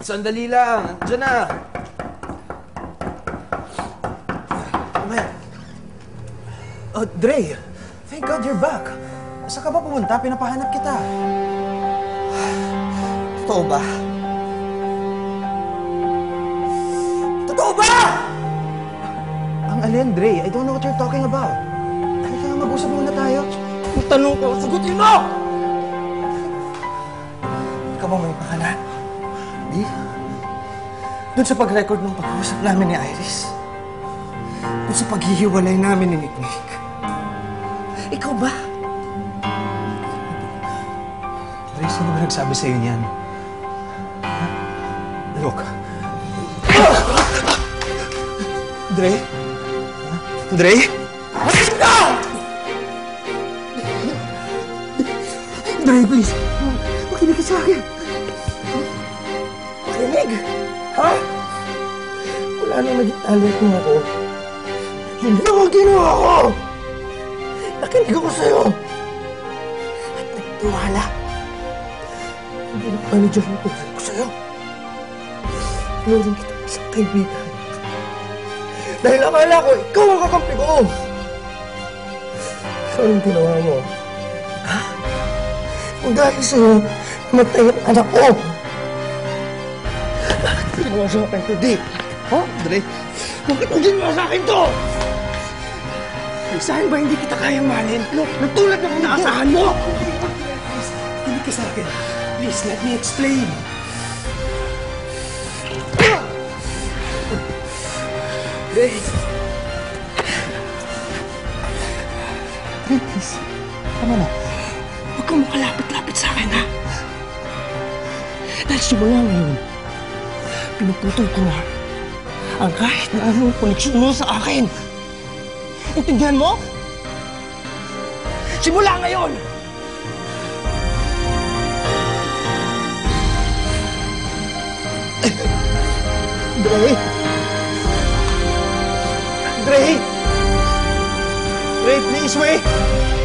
Sandali lang. Diyan na. Mamaya. Oh, Dre. Thank God you're back. Saan ka ba pumunta? Pinapahanap kita. Totoo ba? Totoo ba? Ang alin, Dre? I don't know what you're talking about. Halika nga, mag-usap muna tayo. Ang tanong ko, sagutin mo! Ikaw ba may pakala? Doon sa pag-record ng pag-uusap namin ni Iris. Doon sa paghihiwalay namin ni Nick Nick. Ikaw ba? Dre, sino ba nagsabi sa'yo niyan? Ha? Look. Dre? Ha? Dre? Dre, please. Makinig ka sa akin. Makinig? Ha? Wala nang nagtalit mo ako. Hindi ako ginawa ko! Nakinig ako sa'yo! At nagtiwala. Hindi na manager ang tulad ko sa'yo. Tinurin kita isang kaibigan. Dahil akala ko, ikaw ang kakampi ko! So, anong ginawa mo? Ha? Kung dahil sa'yo, namatay ang anak ko! Bakit ginawa sa akin to, Dick? Ha, Dre? Bakit mo ginawa sa akin to? Saan ba hindi kita kayang mahalin? Natulad ng inaasahan mo! Kinig ka sa akin. Please, let me explain. Dre! Dre, please. Tama na. Huwag kang makalapit-lapit sa akin, ha? Dahil simula ngayon, na ang kahit na anong koneksyon mo sa akin. Intindihan mo? Simula ngayon! Dre! Dre! Dre, please wait!